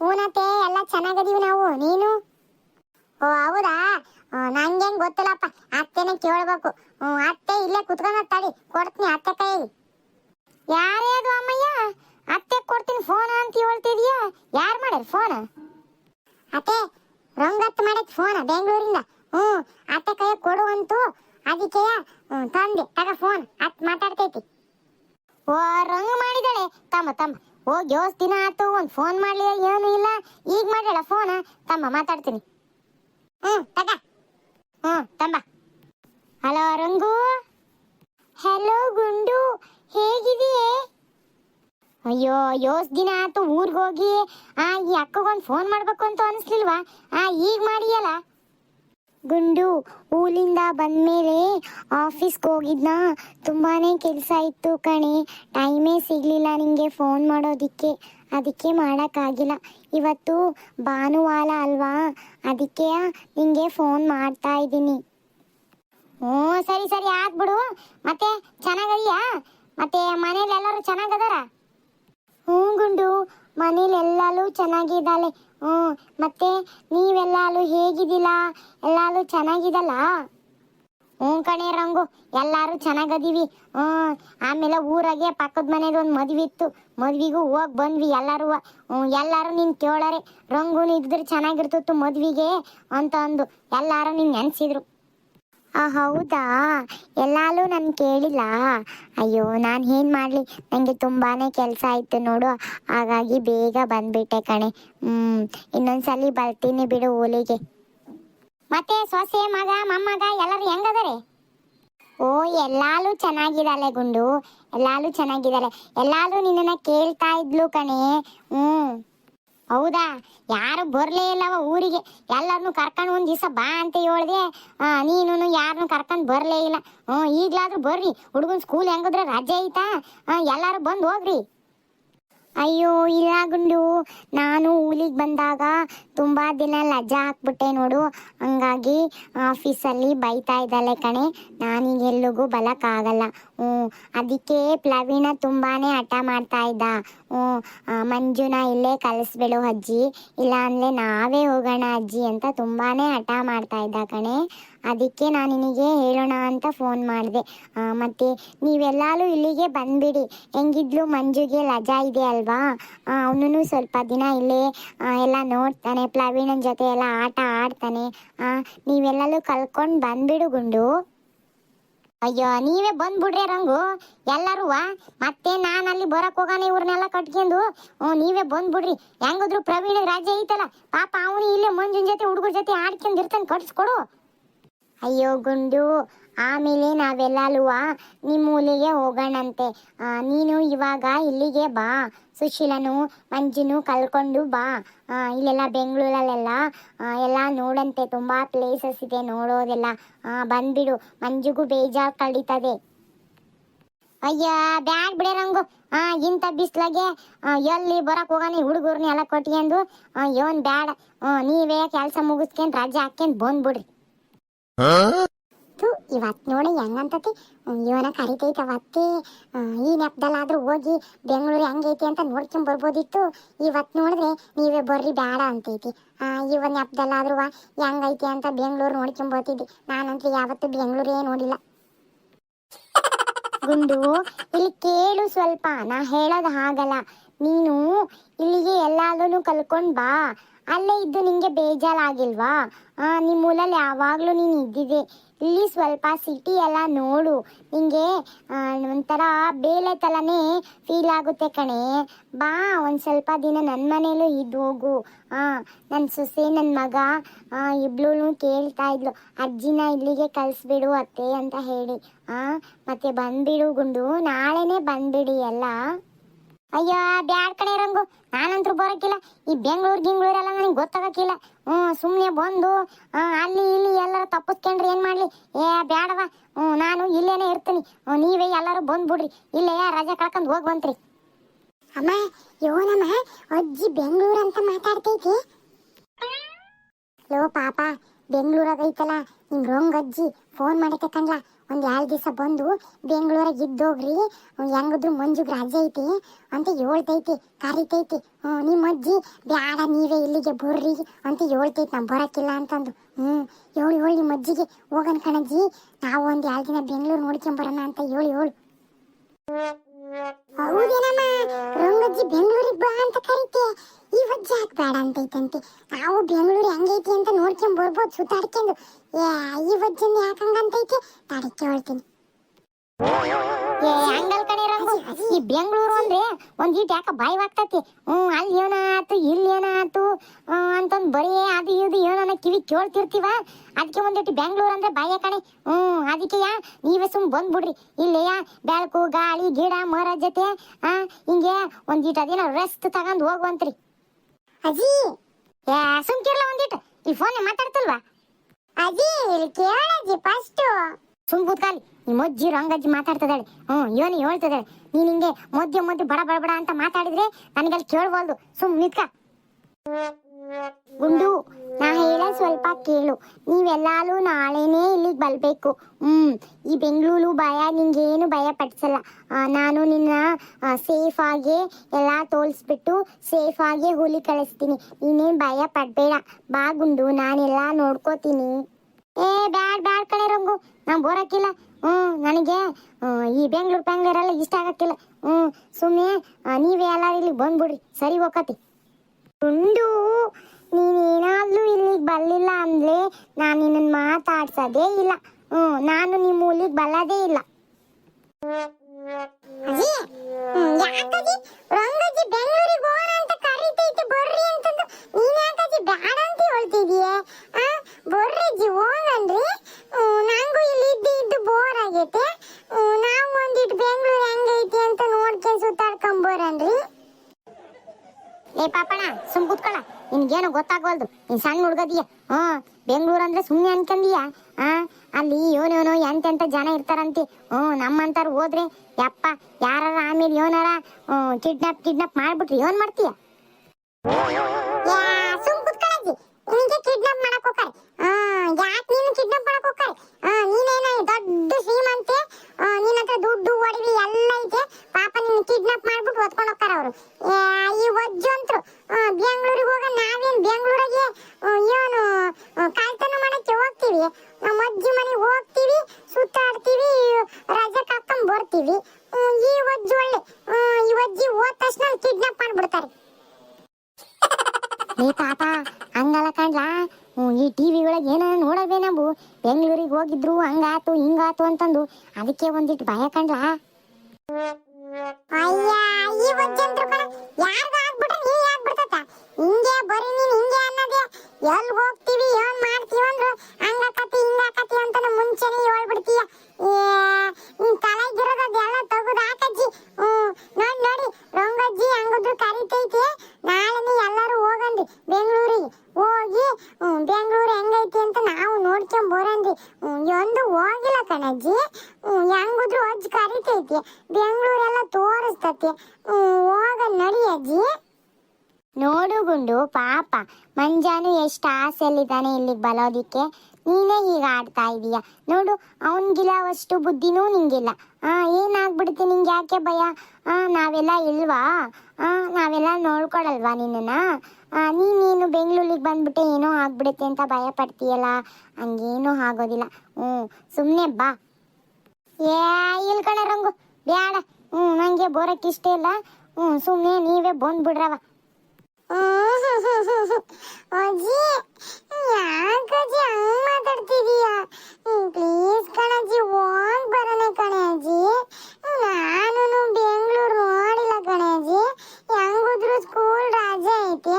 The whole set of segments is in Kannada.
ಹೂನತ್ತೆ, ಎಲ್ಲ ಚೆನ್ನಾಗದೀವಿ ನಾವು. ನೀನು? ಓ, ಹೌದಾ? ನಂಗೆ ಹೆಂಗ್ ಗೊತ್ತಿಲ್ಲಪ್ಪ ಅತ್ತೆನೇ ಕೇಳ್ಬೇಕು. ಹ್ಞೂ, ಅತ್ತೆ ಇಲ್ಲೇ ಕುತ್ಕೊಂಡ್ ತಡಿ. ಕೊಡ್ತೀನಿ ಅತ್ತೆ ಕೈ ಯಾರೇ ಅದು ಅಮ್ಮಯ್ಯ? ಅತ್ತೆ ಕೊಡ್ತೀನಿ ಫೋನ್ ಅಂತ ಹೇಳ್ತಿದ್ಯಾ? ಯಾರು ಮಾಡ್ಯಾರ ಫೋನ್? ಅತ್ತೆ, ರಂಗತ್ ಮಾಡಿದ ಫೋನ್ ಬೆಂಗಳೂರಿಂದ. ಹ್ಞೂ, ಅತ್ತೆ ಕೈ ಕೊಡುವಂತು ಅದಕ್ಕೆ ತಂದೆ, ತಗ ಫೋನ್. ಅತ್ ಮಾತಾಡ್ತೈತಿ. ಓ, ರಂಗ್ ಮಾಡಿದಾಳೆ ತಮ್ಮ ತಮ್ಮ. ಹೋಗಿ ಯೋಸ್ ದಿನ ಆತು, ಒಂದು ಫೋನ್ ಮಾಡ್ಲಿ, ಏನು ಇಲ್ಲ. ಈಗ ಮಾಡ್ಯಾಳ ಫೋನ್ ತಮ್ಮ ಮಾತಾಡ್ತೀನಿ. ಹ್ಞೂ, ತಗ. ಹ್ಞೂ, ತಮ್ಮ. ಹಲೋ, ರಂಗು. ಹಲೋ, ಗುಂಡು. ಹೇಗಿದೆಯೇ ಅಯ್ಯೋ ಯೋಸ್ ದಿನ ಆತು, ಊರಿಗೆ ಹೋಗಿ. ಆ, ಈ ಅಕ್ಕಗೊಂದು ಫೋನ್ ಮಾಡ್ಬೇಕು ಅಂತ ಅನಿಸ್ಲಿಲ್ವಾ? ಆ, ಈಗ ಮಾಡಿಯಲ್ಲ? ಗುಂಡು ಊರಿಂದ ಬಂದ್ಮೇಲೆ ಆಫೀಸ್ಗೆ ಹೋಗಿದ್ನಾ. ತುಂಬಾನೇ ಕೆಲಸ ಇತ್ತು ಕಣೆ. ಟೈಮೇ ಸಿಗ್ಲಿಲ್ಲ ನಿಮಗೆ ಫೋನ್ ಮಾಡೋದಿಕ್ಕೆ. ಅದಕ್ಕೆ ಮಾಡೋಕ್ಕಾಗಿಲ್ಲ. ಇವತ್ತು ಭಾನುವಾರ ಅಲ್ವಾ? ಅದಕ್ಕೆ ನಿಮಗೆ ಫೋನ್ ಮಾಡ್ತಾ ಇದ್ದೀನಿ. ಹ್ಞೂ, ಸರಿ ಸರಿ ಆಗ್ಬಿಡು ಮತ್ತೆ ಚೆನ್ನಾಗದೀಯಾ ಮತ್ತೆ ಮನೇಲಿ ಎಲ್ಲರೂ ಚೆನ್ನಾಗದಾರ ಹ್ಞೂ ಗುಂಡು ಮನೇಲಿ ಎಲ್ಲಾಲು ಚೆನ್ನಾಗಿದ್ದಾಳೆ. ಹ್ಞೂ, ಮತ್ತೆ ನೀವೆಲ್ಲಾಲು ಹೇಗಿದ್ದಿಲ್ಲ ಎಲ್ಲಾಲು ಚೆನ್ನಾಗಿದಲ್ಲ? ಹ್ಞೂ ಕಣೆ ರಂಗು, ಎಲ್ಲಾರು ಚೆನ್ನಾಗದೀವಿ. ಹ್ಞೂ, ಆಮೇಲೆ ಊರಾಗೆ ಪಕ್ಕದ ಮನೇದು ಒಂದು ಮದ್ವೆ ಇತ್ತು. ಮದ್ವಿಗೂ ಹೋಗಿ ಬಂದ್ವಿ ಎಲ್ಲರೂ. ಹ್ಞೂ, ಎಲ್ಲರೂ ನಿನ್ ಕೇಳಾರೆ. ರಂಗು ಇದ್ರೆ ಚೆನ್ನಾಗಿರ್ತಿತ್ತು ಮದುವೆಗೆ ಅಂತ ಅಂದು ಎಲ್ಲಾರು ನಿನ್ ನೆನ್ಸಿದ್ರು. ಆ, ಹೌದಾ? ಎಲ್ಲಾಲು ನಾನು ಕೇಳಿಲ್ಲ. ಅಯ್ಯೋ, ನಾನು ಏನು ಮಾಡಲಿ? ನನಗೆ ತುಂಬಾನೇ ಕೆಲಸ ಆಯ್ತು ನೋಡು. ಹಾಗಾಗಿ ಬೇಗ ಬಂದ್ಬಿಟ್ಟೆ ಕಣೆ. ಹ್ಞೂ ಇನ್ನೊಂದ್ಸಲಿ ಬರ್ತೀನಿ ಬಿಡು ಊಲಿಗೆ ಮತ್ತೆ ಸೊಸೆ, ಮಗ, ಮೊಮ್ಮಗ ಎಲ್ಲರೂ ಹೆಂಗದಾರೆ? ಓ, ಎಲ್ಲಾಲು ಚೆನ್ನಾಗಿದ್ದಾಳೆ ಗುಂಡು. ಎಲ್ಲಾಲು ಚೆನ್ನಾಗಿದ್ದಾರೆ ಎಲ್ಲಾಲು ನಿನ್ನನ್ನ ಕೇಳ್ತಾ ಇದ್ಲು ಕಣೆ. ಹ್ಞೂ ಹೌದಾ? ಯಾರು ಬರ್ಲೇ ಇಲ್ಲವ ಊರಿಗೆ. ಎಲ್ಲರನ್ನು ಕರ್ಕೊಂಡು ಒಂದ್ ದಿವಸ ಬಾ ಅಂತ ಹೇಳ್ದೆ. ನೀನು ಯಾರನ್ನು ಕರ್ಕೊಂಡು ಬರಲೇ ಇಲ್ಲ. ಹ್ಞೂ, ಈಗ್ಲಾದ್ರೂ ಬರ್ರಿ. ಹುಡುಗನ್ ಸ್ಕೂಲ್ ಹೆಂಗದ್ರೆ ರಜೆ ಐತಾ? ಎಲ್ಲರೂ ಬಂದು ಹೋಗ್ರಿ. ಅಯ್ಯೋ, ಇಲ್ಲ ಗುಂಡು. ನಾನು ಊರಿಗೆ ಬಂದಾಗ ತುಂಬಾ ದಿನ ಲಜಾ ಹಾಕ್ಬಿಟ್ಟೆ ನೋಡು. ಹಂಗಾಗಿ ಆಫೀಸಲ್ಲಿ ಬೈತಾ ಇದ್ದಾಳೆ ಕಣೆ. ನಾನೀಗ ಎಲ್ಲಿಗೂ ಬಲಕ್ಕಾಗಲ್ಲ. ಹ್ಞೂ, ಅದಕ್ಕೆ ಪ್ಲವೀಣ ತುಂಬಾನೇ ಹಠ ಮಾಡ್ತಾ ಇದ್ದ. ಹ್ಞೂ ಮಂಜುನ ಇಲ್ಲೇ ಕಳಿಸ್ಬಿಡು ಅಜ್ಜಿ. ಇಲ್ಲ ಅಂದ್ರೆ ನಾವೇ ಹೋಗೋಣ ಅಜ್ಜಿ ಅಂತ ತುಂಬಾನೇ ಹಠ ಮಾಡ್ತಾ ಇದ್ದ ಕಣೆ. ಅದಕ್ಕೆ ನಾನು ನಿನಗೆ ಹೇಳೋಣ ಅಂತ ಫೋನ್ ಮಾಡಿದೆ. ಮತ್ತೆ ನೀವೆಲ್ಲರೂ ಇಲ್ಲಿಗೆ ಬಂದ್ಬಿಡಿ. ಹೆಂಗಿದ್ಲು ಮಂಜುಗೆ ಲಜಾ ಇದೆ ಅಲ್ವಾ? ಅವನು ಸ್ವಲ್ಪ ದಿನ ಇಲ್ಲೇ ಎಲ್ಲ ನೋಡ್ತಾನೆ ಪ್ಲವೀಣನ್ ಜೊತೆ ಎಲ್ಲ ಆಟ ಆಡ್ತಾನೆ. ಆ, ನೀವೆಲ್ಲರೂ ಕಲ್ಕೊಂಡು ಬಂದ್ಬಿಡು ಗುಂಡು. ಅಯ್ಯೋ ನೀವೇ ಬಂದ್ಬಿಡ್ರಿ ರಂಗು. ಎಲ್ಲರೂ ಮತ್ತೆ ನಾನು ಅಲ್ಲಿ ಬರಕ್ ಹೋಗಾನೆ ಇವ್ರನ್ನೆಲ್ಲ ಕಟ್ಕೊಂಡು. ಹ್ಞೂ ನೀವೇ ಬಂದ್ಬಿಡ್ರಿ. ಹೆಂಗಿದ್ರು ಪ್ರವೀಣ ರಾಜ್ಯ ಐತಲ್ಲ ಪಾಪ ಅವನು ಇಲ್ಲೇ ಮಂಜುನ್ ಜೊತೆ ಹುಡುಗರ ಜೊತೆ ಆಡ್ಕೊಂಡು ಇರ್ತಾನೆ ಕಟ್ಸ್ಕೊಡು. ಅಯ್ಯೋ ಗುಂಡು, ಆಮೇಲೆ ನಾವೆಲ್ಲಲುವ? ನಿಮ್ಮ ಊರಿಗೆ ಹೋಗೋಣಂತೆ. ನೀನು ಇವಾಗ ಇಲ್ಲಿಗೆ ಬಾ. ಸುಶೀಲನು, ಮಂಜುನು ಕಲ್ಕೊಂಡು ಬಾ. ಇಲ್ಲೆಲ್ಲ ಬೆಂಗಳೂರಲ್ಲೆಲ್ಲ ಎಲ್ಲ ನೋಡಂತೆ. ತುಂಬ ಪ್ಲೇಸಸ್ ಇದೆ ನೋಡೋದೆಲ್ಲ. ಬಂದ್ಬಿಡು. ಮಂಜುಗೂ ಬೇಜಾರು ಕಳೀತದೆ. ಅಯ್ಯ, ಬ್ಯಾಡ್ ಬಿಡ ನಂಗು ಇಂಥ ಬಿಸ್ಲಾಗೆ ಎಲ್ಲಿ ಬರಕ್ ಹೋಗಾನೆ ಹುಡುಗರ್ನ ಎಲ್ಲ ಕೊಟ್ಕೊಂಡು ಯೋನ್ ಬ್ಯಾಡ. ನೀವೇ ಕೆಲಸ ಮುಗಿಸ್ಕೊಂಡು ರಜೆ ಹಾಕ್ಕೊಂಡು ಬಂದ್ಬಿಡ್ರಿ. ಇವತ್ ನೋಡಿ ಹೆಂಗಂತತಿ? ಇವನ ಕರಿತೈತೆ ಅವತ್ತಿ. ಈ ನೆಪದಲ್ಲಾದ್ರೂ ಹೋಗಿ ಬೆಂಗಳೂರು ಹೆಂಗೈತಿ ಅಂತ ನೋಡ್ಕೊಂಡ್ ಬರ್ಬೋದಿತ್ತು. ಇವತ್ ನೋಡಿದ್ರೆ ನೀವೇ ಬರ್ರಿ ಬೇಡ ಅಂತೈತಿ. ಆ, ಇವನ್ ನೆಪದಲ್ಲಾದ್ರೂ ಹೆಂಗೈತಿ ಅಂತ ಬೆಂಗಳೂರು ನೋಡ್ಕೊಂಡ್ ಬರ್ತಿದ್ದಿ. ನಾನಂತೂ ಯಾವತ್ತೂ ಬೆಂಗಳೂರೇ ನೋಡಿಲ್ಲ. ಗುಂಡು ಇಲ್ಲಿ ಕೇಳು ಸ್ವಲ್ಪ. ನಾ ಹೇಳೋದು ಹಾಗಲ್ಲ. ನೀನು ಇಲ್ಲಿಗೆ ಎಲ್ಲಾದ್ರೂ ಕಲ್ಕೊಂಡ್ ಬಾ. ಅಲ್ಲೇ ಇದ್ದು ನಿಮಗೆ ಬೇಜಾರಾಗಿಲ್ವಾ? ನಿಮ್ಮ ಊರಲ್ಲಿ ಯಾವಾಗಲೂ ನೀನು ಇದ್ದಿದೆ ಇಲ್ಲಿ ಸ್ವಲ್ಪ ಸಿಟಿ ಎಲ್ಲ ನೋಡು. ನಿಮಗೆ ಒಂಥರ ಬೇಳೆ ಥರನೇ ಫೀಲ್ ಆಗುತ್ತೆ ಕಣೆ. ಬಾ, ಒಂದು ಸ್ವಲ್ಪ ದಿನ ನನ್ನ ಮನೇಲೂ ಇದ್ದು ಹೋಗು. ಹಾಂ ನನ್ನ ಸೊಸೆ ನನ್ನ ಮಗ ಇಬ್ಳು ಕೇಳ್ತಾ ಇದ್ಲು. ಅಜ್ಜಿನ ಇಲ್ಲಿಗೆ ಕಳಿಸ್ಬಿಡು ಅತ್ತೆ ಅಂತ ಹೇಳಿ. ಹಾಂ ಮತ್ತೆ ಬಂದ್ಬಿಡು ಗುಂಡು. ನಾಳೆನೇ ಬಂದ್ಬಿಡಿ ಎಲ್ಲ. ಅಯ್ಯೋ ಬ್ಯಾಡ್ ಕಡೆ ರಂಗು ನಾನಂತೂ ಬರೋಕ್ಕಿಲ್ಲ ಈ ಬೆಂಗಳೂರು ಗಿಂಗ್ಳೂರೆಲ್ಲ ನನಗೆ ಗೊತ್ತಾಗಕ್ಕಿಲ್ಲ. ಹ್ಞೂ ಸುಮ್ಮನೆ ಬಂದು ಅಲ್ಲಿ ಇಲ್ಲಿ ಎಲ್ಲರೂ ತಪ್ಪಿಸ್ಕೊಂಡ್ರೆ ಏನು ಮಾಡಲಿ? ಏ ಬ್ಯಾಡವ ಹ್ಞೂ, ನಾನು ಇಲ್ಲೇನೆ ಇರ್ತೀನಿ. ನೀವೇ ಎಲ್ಲರೂ ಬಂದ್ಬಿಡ್ರಿ. ಇಲ್ಲೇ ರಜೆ ಕಳ್ಕೊಂಡು ಹೋಗಿ ಬಂತ್ರಿ. ಅಮ್ಮ ಯೋನಮ್ಮ ಅಜ್ಜಿ ಬೆಂಗಳೂರು ಅಂತ ಮಾತಾಡ್ತೈತಿ. ಲೋ, ಪಾಪ ಬೆಂಗಳೂರಾಗೈತಲ್ಲ ನಿಮ್ ರೋಂಗ್ ಅಜ್ಜಿ ಫೋನ್ ಮಾಡಕ್ಕೆ ಕಣ್ಲ. ಒಂದ್ ಎರಡು ದಿವಸ ಬಂದು ಬೆಂಗಳೂರಾಗ ಇದ್ದೋಗ್ರಿ ಹೆಂಗಿದ್ರು ಮಂಜುಗೆ ರಜೆ ಐತಿ ಅಂತ ಹೇಳ್ತೈತಿ, ಕರಿತೈತಿ ನಿಮ್ಮ ಅಜ್ಜಿ, ಬ್ಯಾಡ, ನೀವೇ ಇಲ್ಲಿಗೆ ಬರ್ರಿ ಅಂತ ಹೇಳ್ತೈತಿ ನಾವು ಬರಕಿಲ್ಲ ಅಂತಂದು. ಹ್ಞೂ ಹೇಳು ಹೇಳು ನಿಮ್ಮ ಅಜ್ಜಿಗೆ, ಹೋಗನ್ ಕಣಜ್ಜಿ, ನಾವು ಒಂದ್ ಎರಡು ದಿನ ಬೆಂಗಳೂರು ನೋಡ್ಕೊಂಬರೋಣ ಅಂತ ಹೇಳಿ, ಹೇಳು. ಹೌದೇನಮ್ಮ ರಂಗಜ್ಜಿ ಬೆಂಗಳೂರಿಗೆ ಬಾ ಅಂತ ಕರಿತೆ. ಈ ಬೇಡ ಹಾಕ್ಬೇಡ ಅಂತೈತಂತೆ. ನಾವು ಬೆಂಗಳೂರು ಹೆಂಗೈತಿ ಅಂತ ನೋಡ್ಕೊಂಡ್ ಬರ್ಬೋದು ಸುತ್ತಾಡ್ಕೊಂಡು. ಏ ಈ ವಜ್ಜನ್ ಯಾಕಂಗಂತೈತಿ ತಡಕ್ಕೆ ಹೇಳ್ತೀನಿ ಏ ರಂಗು. ಈ ಬೆಂಗಳೂರು ಅಂದ್ರೆ ಒಂದ್ ಈಟ್ ಯಾಕ ಬಾಯ್ವಾಗ್ತತಿ ಹ್ಮ್ ಅಲ್ಲಿ ಏನಾಯ್ತು ಇಲ್ಲಿ ಏನ ಆತು ಅಂತಂದ್ ಬರೀ ಅದು ಇದು ಏನನ ಕಿವಿ ಕೇಳ್ತಿರ್ತೀವ? ಅದಕ್ಕೆ ಒಂದಿಟ್ಟು ಬೆಂಗಳೂರು ಅಂದ್ರೆ ಬಾಯ ಕಣೆ. ಹ್ಮ್ ಅದಕ್ಕೆ ಯಾ ನೀವೇ ಸುಮ್ ಬಂದ್ಬಿಡ್ರಿ. ಇಲ್ಲೆಯ ಬೆಳಕು ಗಾಳಿ ಗಿಡ ಮರ ಜೊತೆ ಆ ಹಿಂಗೆ ಒಂದಿಟ ಅದೇನೋ ರೆಸ್ಟ್ ತಗೊಂಡ್ ಹೋಗುವಂತ್ರಿ. ಅಜ್ಜಿ! ಏ ಸುಮ್ ಸುಮ್ಕಿರ್ಲ ಒಂದಿಟ. ಈ ಫೋನ್ ಮಾತಾಡ್ತಲ್ವಾ? ಅಜಿ ಇಲ್ಲಿ ಕೇಳಜ್ಜಿ ಫಸ್ಟ್ ಸುಮ್ ಕೂತ್ಕಾಲಿ ನಿಮ್ಮ ಅಜ್ಜಿ ರಂಗಜ್ಜಿ ಮಾತಾಡ್ತದಾಳೆ ಹ್ಮ್ ಯೋನಿ ಹೇಳ್ತದಾಳೆ ನೀನ್ ಹಿಂಗೆ ಮಧ್ಯ ಮಧ್ಯ ಬಡ ಬಡ ಬಡ ಅಂತ ಮಾತಾಡಿದ್ರೆ ನನಗಲ್ಲಿ ಕೇಳ್ಬೋದು ಸುಮ್ ನಿತ್ಕ. ಗುಂಡು, ನಾ ಹೇಳ ಸ್ವಲ್ಪ ಕೇಳು. ನೀವೆಲ್ಲಾರು ನಾಳೆನೇ ಇಲ್ಲಿಗೆ ಬರಬೇಕು. ಹ್ಮ್, ಈ ಬೆಂಗಳೂರು ಭಯ ನಿಂಗೇನು ಭಯ ಪಡಿಸಲ್ಲ ನಾನು ನಿನ್ನ ಸೇಫ್ ಆಗಿ ಎಲ್ಲ ತೋರಿಸ್ಬಿಟ್ಟು ಸೇಫ್ ಆಗಿ ಹುಲಿ ಕಳಿಸ್ತೀನಿ. ನೀನೇನ್ ಭಯ ಪಡಬೇಡ. ಬಾ ಗುಂಡು, ನಾನೆಲ್ಲ ನೋಡ್ಕೋತೀನಿ. ಏ, ಬ್ಯಾಡ್ ಬ್ಯಾಡ್ ಕಡೆ ರಂಗು. ನಾ ಬೋರಕ್ಕಿಲ್ಲ. ಹ್ಮ್, ನನಗೆ ಈ ಬೆಂಗಳೂರು, ಬೆಂಗಳೂರೆಲ್ಲ ಇಷ್ಟ ಆಗಕ್ಕಿಲ್ಲ. ಹ್ಮ್ ಸುಮ್ಮನೆ ನೀವೇ ಎಲ್ಲ ಇಲ್ಲಿಗೆ ಬಂದ್ಬಿಡ್ರಿ. ಸರಿ ಹೋಗತಿ. ಗುಂಡು ನೀನೇನಾದ್ರೂ ಇಲ್ಲಿಗೆ ಬರಲಿಲ್ಲ ಅಂದ್ರೆ ನಾನು ನಿನ್ನನ್ನು ಮಾತಾಡ್ಸೋದೇ ಇಲ್ಲ. ಹ್ಮ್, ನಾನು ನಿಮ್ಮ ಊರಿಗೆ ಬಲ್ಲದೇ ಇಲ್ಲ. ಬೆಂಗಳೂರಿಗೆ ಹೋಗೋಣ ಅಂತ ಕರೀತೈತೆ ಬರ್ರಿ ಅಂತಂದು. ನೀನ್ ಯಾಕಜ್ಜಿ ಬ್ಯಾಡ ಅಂತ ಹೇಳ್ತಿದೀಯ? ಆ, ಬರ್ರಿ ಅಜ್ಜಿ ಹೋಗನ್ರಿ ಹ್ಮ್, ನಂಗೂ ಇಲ್ಲಿ ಇದ್ದು ಇದ್ದು ಬೋರ್ ಆಗೈತೆ ಹ್ಮ್, ನಾವು ಒಂದಿಟ್ಟು ಬೆಂಗಳೂರು ಹೆಂಗೈತಿ ಅಂತ ನೋಡ್ಕೊಂಡ್ ಸುತ್ತಾಡ್ಕೊಂಡ್ ಬೋರನ್ರಿ ಏ ಪಾಪಣ ಸುಮ್ ಕುತ್ಕೊಳ. ನಿನ್ಗೇನು ಗೊತ್ತಾಗವಲ್ದು. ನೀನ್ ಸಣ್ಣ ಹುಡ್ಗದಿಯ. ಹ್ಮ್ ಬೆಂಗಳೂರು ಅಂದ್ರೆ ಸುಮ್ನೆ ಅನ್ಕಂದಿಯ. ಆ, ಅಲ್ಲಿ ಯೋನೋನೋ ಎಂತೆಂತ ಜನ ಇರ್ತಾರಂತೆ. ಹ್ಮ್ ನಮ್ಮಂತಾರು ಹೋದ್ರೆ, ಯಪ್ಪ ಯಾರ ಆಮೇಲೆ ಯೋನಾರ ಕಿಡ್ನಾಪ್ ಕಿಡ್ನಾಪ್ ಮಾಡ್ಬಿಟ್ರಿ ಏನ್ ಮಾಡ್ತೀಯ? ಸುಮ್ ಕುತ್ಕೊಳ್ಳಿ ನಿನಗೆ ಕಿಡ್ನಾಪ್ ಮಾಡಕ್ ಹೋಗ್ತಾರೆ. ಯಾಕೆ ನೀನು ಕಿಡ್ನಾಪ್ ಮಾಡಕ್ ಹೋಗ್ತಾರೆ? ನೀನೇನ ದೊಡ್ಡ ಶ್ರೀಮಂತೆ? ನಿನ್ನ ಹತ್ರ ದುಡ್ಡು, ಒಡವಿ ಎಲ್ಲ ಐತೆ. ಪಾಪ ನಿನ್ನ ಕಿಡ್ನಾಪ್ ಮಾಡ್ಬಿಟ್ಟು ಹೊತ್ಕೊಂಡು ಹೋಗ್ತಾರ ಅವರು. ಈ ವಜ್ಜಂತ್ರು ಬೆಂಗಳೂರೆಲ್ಲ ತೋರಿಸ್ತತಿ. ಹೋಗ ನಡಿ ಅಜ್ಜಿ. ನೋಡು ಗುಂಡು, ಪಾಪ. ಮಂಜಾನು ಎಷ್ಟು ಆಸೆಯಲ್ಲಿದ್ದಾನೆ ಇಲ್ಲಿಗೆ ಬರೋದಿಕ್ಕೆ ನೀನೇ ಹೀಗೆ ಆಡ್ತಾ ಇದೀಯ. ನೋಡು ಅವನಿಗಿಲ್ಲ ಅಷ್ಟು ಬುದ್ಧಿನೂ ನಿಂಗಿಲ್ಲ. ಆ ಏನಾಗ್ಬಿಡುತ್ತೆ ನಿಂಗೆ ಯಾಕೆ ಭಯ? ಆ, ನಾವೆಲ್ಲ ಇಲ್ವಾ? ಆ, ನಾವೆಲ್ಲ ನೋಡ್ಕೊಳಲ್ವಾ ನಿನ್ನನ್ನ? ನೀನೇನು ಬೆಂಗಳೂರಿಗೆ ಬಂದ್ಬಿಟ್ಟೆ ಏನೋ ಆಗ್ಬಿಡುತ್ತೆ ಅಂತ ಭಯ ಪಡ್ತೀಯಲ್ಲ ಹಂಗೇನೂ ಆಗೋದಿಲ್ಲ. ಹ್ಞೂ ಸುಮ್ಮನೆ ಬಾ. ಬ್ಯಾಡ. ಹ್ಞೂ ನಂಗೆ ಬೋರಕ್ಕೆ ಇಷ್ಟ ಇಲ್ಲ. ಹ್ಞೂ ಸುಮ್ಮನೆ ನೀವೇ ಬಂದ್ಬಿಡ್ರವ. ಅಜ್ಜಿ ಯಾಕಜ್ಜಿ ಹಂಗ್ ಮಾತಾಡ್ತಿದೀಯ ಪ್ಲೀಸ್ ಕಣಜ್ಜಿ ಹೋಗ್ ಬರೋಣ ಕಣೆ ಅಜ್ಜಿ ನಾನು ಬೆಂಗಳೂರು ನೋಡಿಲ್ಲ ಕಣೆ ಅಜ್ಜಿ ಹೆಂಗುದ್ರು ಸ್ಕೂಲ್ ರಜೆ ಐತಿ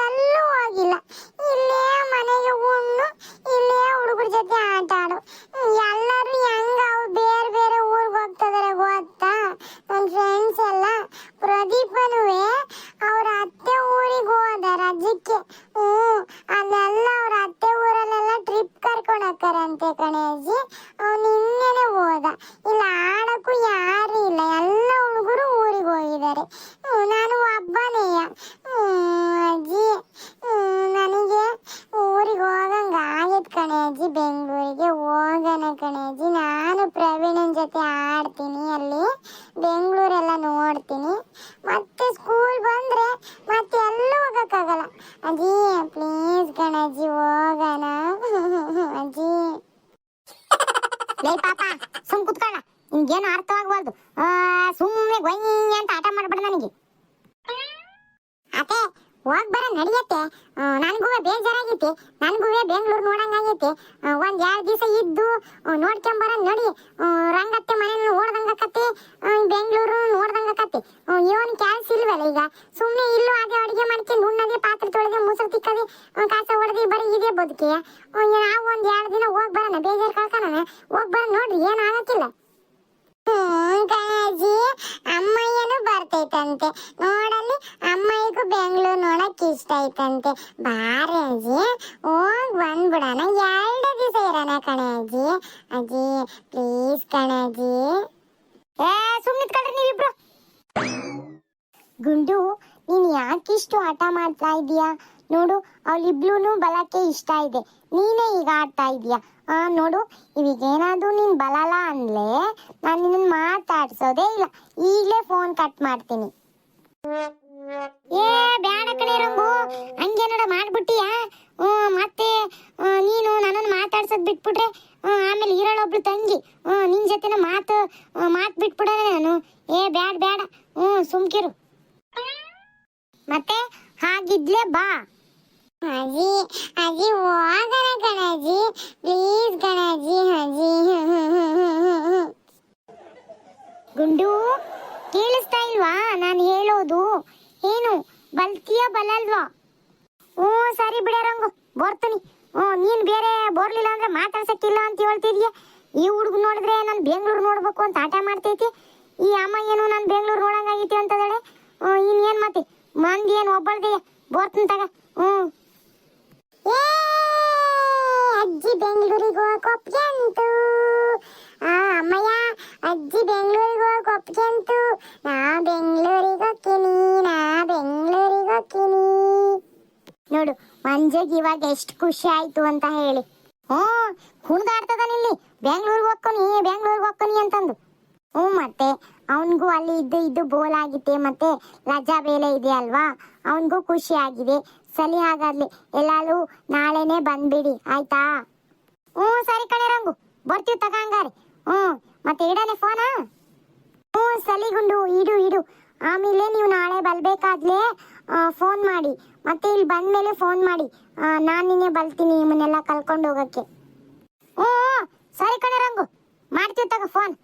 ಎಲ್ಲೂ ಹೋಗಿಲ್ಲ ಇಲ್ಲೇ ಮನೆಗೆ ಉಣ್ಣು ಇಲ್ಲೇ ಹುಡುಗರ ಜೊತೆ ಆಟ ಆಡು ಎಲ್ಲರೂ ಹೆಂಗ ಅವ್ರು ಬೇರೆ ಬೇರೆ ಊರಿಗೆ ಹೋಗ್ತಿದಾರೆ ಗೊತ್ತಾ ನನ್ನ ಫ್ರೆಂಡ್ಸ್ ಎಲ್ಲ ಪ್ರದೀಪನುವೆ ಅವ್ರ ಅತ್ತೆ ಊರಿಗೆ ಅಜ್ಜಿ ಪ್ಲೀಸ್ ಕಣಜ್ಜಿ ಹೋಗೋಣ ಅಜ್ಜಿ ಲೇ ಪಾಪ ಸುಮ್ ಕುತ್ಕೊಳ್ಳ ನಿನ್ಗೇನು ಅರ್ಥವಾಗ್ಬಾರ್ದು ಆ ಸುಮ್ಮನೆ ಗೊಯ್ ಅಂತ ಆಟ ಮಾಡ್ಬೇಡ ನನಗೆ ಅತ್ತೆ ಹೋಗ್ ಬರ ನಡಿಯತ್ತೆ ನನಗೂ ಬೇಜಾರಾಗೈತಿ ನನಗೂ ಬೆಂಗಳೂರು ನೋಡಂಗಾಗೈತಿ ಒಂದ್ ಎರಡ್ ದಿವಸ ಇದ್ದು ನೋಡ್ಕೊಂಬರ ನಡಿ. ರಂಗತ್ತೆ ಮನೆ ನೋಡ್ದಂಗಕತಿ ಬೆಂಗಳೂರು ನೋಡ್ದಂಗಕತಿ ಇವನ್ ಕ್ಯಾಲ್ಸ್ ಇಲ್ವಲ್ಲ ಈಗ? ಸುಮ್ಮನೆ ಇಲ್ಲೂ ಅದೇ ಅಡುಗೆ ಮಾಡ್ಕೊಂಡು ಉಣ್ಣದೆ ಪಾತ್ರೆ ತೊಳೆದೆ ಮುಸುರು ತಿಕ್ಕದೆ ಕಾಸ ಹೊಡೆದು ಬರೀ ಇದೇ ಬದುಕಿ ನಾವು ಒಂದ್ ಎರಡ್ ದಿನ ಹೋಗ್ ಬರೋಣ, ಬೇಜಾರು ಕಳ್ಕೊಳ್ಳೋಣ ನೋಡಿ ಬರ ನೋಡ್ರಿ, ಏನ್ ಕಾಳಜಿ ಅಮ್ಮಯ್ಯನು ಬರ್ತೈತಂತೆ. ನೋಡಲ್ಲಿ ಅಮ್ಮಯ್ಯಗೂ ಬೆಂಗಳೂರು ನೋಡಕ್ ಇಷ್ಟ ಐತಂತೆ. ಬಾರಿ ಅಜ್ಜಿ, ಹೋಗ್ ಬಂದ್ಬಿಡೋಣ. ಎರಡೇ ದಿವಸ ಇರೋಣ ಕಣೆ ಅಜ್ಜಿ. ಅಜ್ಜಿ ಪ್ಲೀಸ್ ಕಣೆ ಅಜ್ಜಿ. ಏ ಸುಮ್ಮನೆ ಕಳ್ರಿ ನೀವಿಬ್ರು. ಗುಂಡು, ನೀನ್ ಯಾಕಿಷ್ಟು ಆಟ ಮಾಡ್ತಾ ಇದೀಯಾ? ನೋಡು ಅವಳಿಬ್ಲೂನು ಬಲಕ್ಕೆ ಇಷ್ಟ ಇದೆ. ನೀನೇ ಈಗ ಆಡ್ತಾ ಇದೀಯಾ? ಆ ನೋಡು ಇವಾಗೇನಾದ್ರೂ ನೀನ್ ಬಲಲ್ಲ ಅಂದ್ಲೆ ನಾನು ನಿನ್ನ ಮಾತಾಡ್ಸೋದೇ ಇಲ್ಲ. ಈಗಲೇ ಫೋನ್ ಕಟ್ ಮಾಡ್ತೀನಿ. ಏ ಬ್ಯಾಡ ಕಣೆ ರಂಗು. ಹಂಗೆ ನೋಡ ಮಾಡ್ಬಿಟ್ಟಿಯಾ? ಮತ್ತೆ ನೀನು ನನ್ನನ್ನು ಮಾತಾಡ್ಸೋದ್ ಬಿಟ್ಬಿಟ್ರೆ ಆಮೇಲೆ ಇರೋಳೊಬ್ಳು ತಂಗಿ ಹ್ಮ್, ನಿನ್ ಜೊತೆನ ಮಾತು ಮಾತ್ ಬಿಟ್ಬಿಡೋಣ ನಾನು. ಏ ಬ್ಯಾಡ ಬ್ಯಾಡ. ಹ್ಞೂ ಸುಮ್ಕಿರು. ಮತ್ತೆ ಹಾಗಿದ್ಲೆ ಬಾ. ಅಜ್ಜಿ ಅಜ್ಜಿ, ಹೋಗಣ ಗಣಜಿ ಪ್ಲೀಸ್ ಗಣಜಿ, ಅಜ್ಜಿ. ಗುಂಡು, ಕೇಳಿಸ್ತಾ ಇಲ್ವಾ? ನಾನು ಹೇಳೋದು. ಏನು, ಬಲ್ತೀಯ ಬಲಲ್ವಾ ಹ್ಞೂ, ಸರಿ ಬಿಡೋರಂಗು ಬರ್ತೀನಿ. ಹ್ಞೂ, ನೀನು ಬೇರೆ ಬರ್ಲಿಲ್ಲ ಅಂದ್ರೆ ಮಾತಾಡ್ಸಕ್ಕಿಲ್ಲ ಅಂತ ಹೇಳ್ತಿದ್ಯ? ಈ ಹುಡುಗ ನೋಡಿದ್ರೆ ನಾನು ಬೆಂಗಳೂರು ನೋಡಬೇಕು ಅಂತ ಆಟ ಮಾಡ್ತೈತಿ. ಈ ಅಮ್ಮ ಏನು ನಾನು ಬೆಂಗಳೂರು ನೋಡಂಗಾಗೈತಿ ಅಂತದಳೆ? ಹ್ಞೂ, ಇನ್ನೇನು ಮತ್ತೆ? ಮಂದಿ ಏನು ಒಬ್ಬಳ್ದೆ? ಬರ್ತೀನಿ ತಗ. ಹ್ಞೂ. ಅಜ್ಜಿ ಬೆಂಗಳೂರಿಗೆ ಹೋಗಕ್ ಒಪ್ಕೊಂತು ಆ, ಅಮ್ಮಯ್ಯ, ಅಜ್ಜಿ ಬೆಂಗಳೂರಿಗೆ ಹೋಗಕ್ ಒಪ್ಕೊಂತು ನಾ ಬೆಂಗಳೂರಿಗೆ ಹೋಗ್ತೀನಿ, ನಾ ಬೆಂಗಳೂರಿಗೆ ಹೋಗ್ತೀನಿ. ನೋಡು, ಮಂಜಗ್ ಇವಾಗ ಎಷ್ಟು ಖುಷಿ ಆಯ್ತು ಅಂತ ಹೇಳಿ. ಹ್ಞೂ ಇಲ್ಲಿ ಬೆಂಗಳೂರಿಗೆ ಹೋಗ್ಕೊನಿ ಬೆಂಗಳೂರಿಗೆ ಹೋಗ್ಕೊನಿ ಅಂತಂದು. ಹ್ಞೂ, ಮತ್ತೆ ಅವನಿಗೂ ಅಲ್ಲಿ ಇದ್ದು ಇದ್ದು ಬೋಲ್ ಮತ್ತೆ ರಜಾ ಬೇಲೆ ಇದೆ ಅಲ್ವಾ ಅವನಿಗೂ ಖುಷಿ ಆಗಿದೆ. ಸಲಿ ಹಾಗಾದ್ಲಿ. ಎಲ್ಲಾದ್ರೂ ನಾಳೆನೆ ಬಂದ್ಬಿಡಿ, ಆಯ್ತಾ? ಹ್ಞೂ, ಸರಿ ಕಣೆ ರಂಗು. ಬರ್ತೀವಿ ತಗಂಗಾರಿ ಹ್ಞೂ, ಮತ್ತೆ ಇಡನೆ ಫೋನಾ? ಹ್ಞೂ ಸಲಿಗುಂಡು ಇಡು ಇಡು. ಆಮೇಲೆ ನೀವು ನಾಳೆ ಬರ್ಬೇಕಾದ್ಲೆ ಫೋನ್ ಮಾಡಿ. ಮತ್ತೆ ಇಲ್ಲಿ ಬಂದ್ಮೇಲೆ ಫೋನ್ ಮಾಡಿ. ನಾನು ನಿನ್ನೆ ಬರ್ತೀನಿ ನಿಮ್ಮನ್ನೆಲ್ಲ ಕಲ್ಕೊಂಡು ಹೋಗಕ್ಕೆ. ಹ್ಞೂ, ಸರಿ ಕಣೆ ರಂಗು. ಮಾಡ್ತೀವಿ ತಗ ಫೋನ್.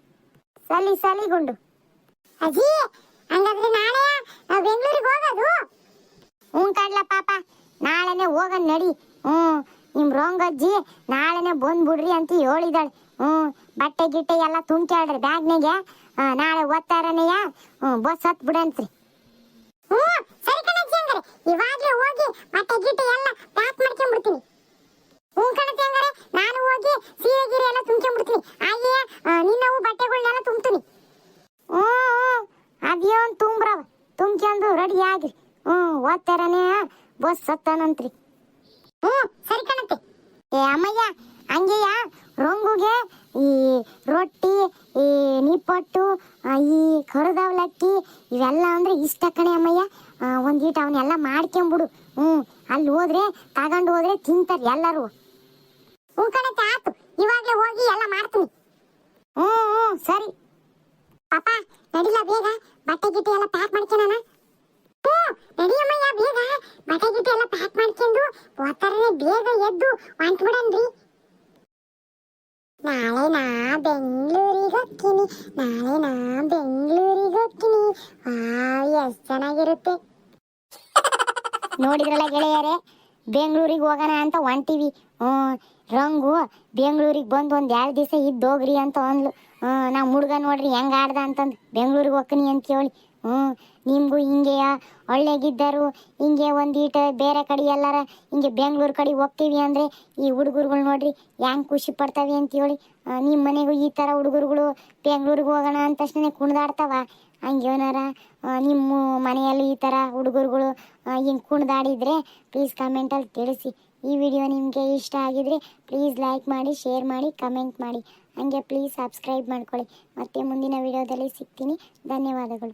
ಸಲಿ ಸಲಿ ಗುಂಡು. ಅಜ್ಜಿ, ಹಂಗಾದ್ರೆ ನಾಳೆ ಬೆಂಗಳೂರಿಗೆ ಹೋಗೋದು? ಹ್ಞೂ ಕಡ್ಲ ಪಾಪ. ನಾಳೆನೆ ಹೋಗನ್ ನಡಿ. ಹ್ಞೂ, ನಿಮ್ ರೋಂಗಜ್ಜಿ ನಾಳೆನೆ ಬಂದ್ಬಿಡ್ರಿ ಅಂತ ಹೇಳಿದಾಳೆ. ಹ್ಞೂ, ಬಟ್ಟೆ ಗಿಟ್ಟೆ ಎಲ್ಲ ತುಂಬ್ಕ್ಯಾಳ್ರಿ ಬ್ಯಾಗ್ನಾಗೆ. ನಾಳೆ ಓದ್ತಾರನೆಯ ಹ್ಞೂ, ಬಸ್ ಹತ್ ಬಿಡಂತ್ರಿ. ಹ್ಞೂ, ಸರಿ ಕಣಜ್ಜಿ ಹಂಗಾರೆ. ಇವಾಗಲೇ ಹೋಗಿ ಬಟ್ಟೆ ಗಿಟ್ಟೆ ಎಲ್ಲ ಪ್ಯಾಕ್ ಮಾಡ್ಕೊಂಡ್ಬಿಡ್ತೀನಿ ಹ್ಞೂ ಕಣಜ್ಜಿ ಹಂಗಾರೆ, ನಾನು ಹೋಗಿ ಸೀರೆ ಗೀರೆ ಎಲ್ಲ ತುಂಬ್ಕೊಂಡ್ಬಿಡ್ತೀನಿ ಹಾಗೆ ನಿನ್ನವು ಬಟ್ಟೆಗಳನ್ನೆಲ್ಲ ತುಂಬ್ತೀನಿ. ಹ್ಞೂ ಅದೇನ್ ತುಂಬ್ರವ? ತುಂಬ್ಕೊಂಡು ರೆಡಿ ಆಗ್ರಿ. ಹ್ಞೂ ಓದ್ತಾರನೇ ಬಸ್ ಸತ್ತಾನಂತ್ರಿ. ಹ್ಞೂ ಸರಿ ಕಣತ್ತೆ. ಏ ಅಮ್ಮಯ್ಯ ಹಂಗೆಯ ರಂಗುಗೆ ಈ ರೊಟ್ಟಿ ಈ ನಿಪ್ಪಟ್ಟು ಆ, ಈ ಕರುದವಲಕ್ಕಿ ಇವೆಲ್ಲ ಅಂದ್ರೆ ಇಷ್ಟ ಕಣೆ ಅಮ್ಮಯ್ಯ ಆ, ಒಂದೀಟ ಅವನ್ನೆಲ್ಲ ಮಾಡ್ಕೊಂಬಿಡು ಹ್ಞೂ ಅಲ್ಲಿ ಹೋದ್ರೆ ತಗೊಂಡು ಹೋದ್ರೆ ತಿಂತಾರೆ ಎಲ್ಲರೂ ಹ್ಞೂ ಕಣತ್ತೆ ಆತು ಇವಾಗಲೇ ಹೋಗಿ ಎಲ್ಲ ಮಾಡ್ತೀನಿ ಹ್ಞೂ ಹ್ಞೂ ಸರಿ ಪಾಪ ನಡಿಲ ಬೇಗ ಬಟ್ಟೆ ಗಿಟ್ಟೆ ಎಲ್ಲ ಪ್ಯಾಕ್ ಮಾಡ್ಕೊಳ್ಳೋಣ ಹ್ಞೂ ನಡಿಯಮ್ಮಯ್ಯ ಬೇಗ ಬಟ್ಟೆ ಗಿಟ್ಟೆ ಎಲ್ಲ ಪ್ಯಾಕ್ ಮಾಡ್ಕೊಂಡು ಓದ್ತಾರನೆ ಬೇಗ ಎದ್ದು ಹೊಂಟ್ಬಿಡನ್ರಿ ನಾಳೆ ನಾ ಬೆಂಗಳೂರಿಗೆ ಹೋಗ್ತೀನಿ ನಾಳೆ ನಾ ಬೆಂಗಳೂರಿಗೆ ಹೋಗ್ತೀನಿ. ಎಷ್ಟು ಚೆನ್ನಾಗಿರುತ್ತೆ. ನೋಡಿದ್ರಲ್ಲ ಗೆಳೆಯರೇ, ಬೆಂಗಳೂರಿಗೆ ಹೋಗೋಣ ಅಂತ ಹೊಂಟಿವಿ ಹ್ಞೂ, ರಂಗು, ಬೆಂಗಳೂರಿಗೆ ಬಂದು ಒಂದು ಎರಡು ದಿವಸ ಇದ್ದೋಗ್ರಿ ಅಂತ ಅಂದ್ಲು. ಹ್ಞೂ ನಾವು ಹುಡುಗ ನೋಡ್ರಿ ಹೆಂಗೆ ಆಡ್ದ ಅಂತಂದು, ಬೆಂಗಳೂರಿಗೆ ಹೋಗ್ತೀನಿ ಅಂತ ಹೇಳಿ ಹ್ಞೂ ನಿಮಗೂ ಹಿಂಗೆಯ? ಒಳ್ಳೆಗಿದ್ದರು ಹಿಂಗೆ ಒಂದೀಟ ಬೇರೆ ಕಡೆ ಎಲ್ಲಾರ ಹಿಂಗೆ ಬೆಂಗಳೂರು ಕಡೆ ಹೋಗ್ತೀವಿ ಅಂದರೆ ಈ ಹುಡುಗರುಗಳು ನೋಡ್ರಿ ಹೆಂಗೆ ಖುಷಿ ಪಡ್ತಾವೆ ಅಂತ ಹೇಳಿ ನಿಮ್ಮ ಮನೆಗೂ ಈ ಥರ ಹುಡುಗರುಗಳು ಬೆಂಗಳೂರಿಗೆ ಹೋಗೋಣ ಅಂತ ತಕ್ಷಣ ಕುಣ್ದಾಡ್ತಾವ. ಹಂಗೇನಾರ ನಿಮ್ಮ ಮನೆಯಲ್ಲಿ ಈ ಥರ ಹುಡುಗರುಗಳು ಹಿಂಗೆ ಕುಣ್ದಾಡಿದ್ರೆ ಪ್ಲೀಸ್ ಕಮೆಂಟಲ್ಲಿ ತಿಳಿಸಿ. ಈ ವಿಡಿಯೋ ನಿಮಗೆ ಇಷ್ಟ ಆಗಿದ್ರೆ ಪ್ಲೀಸ್ ಲೈಕ್ ಮಾಡಿ ಶೇರ್ ಮಾಡಿ ಕಮೆಂಟ್ ಮಾಡಿ. ಹಂಗೆ ಪ್ಲೀಸ್ ಸಬ್ಸ್ಕ್ರೈಬ್ ಮಾಡ್ಕೊಳ್ಳಿ. ಮತ್ತೆ ಮುಂದಿನ ವಿಡಿಯೋದಲ್ಲಿ ಸಿಗ್ತೀನಿ. ಧನ್ಯವಾದಗಳು.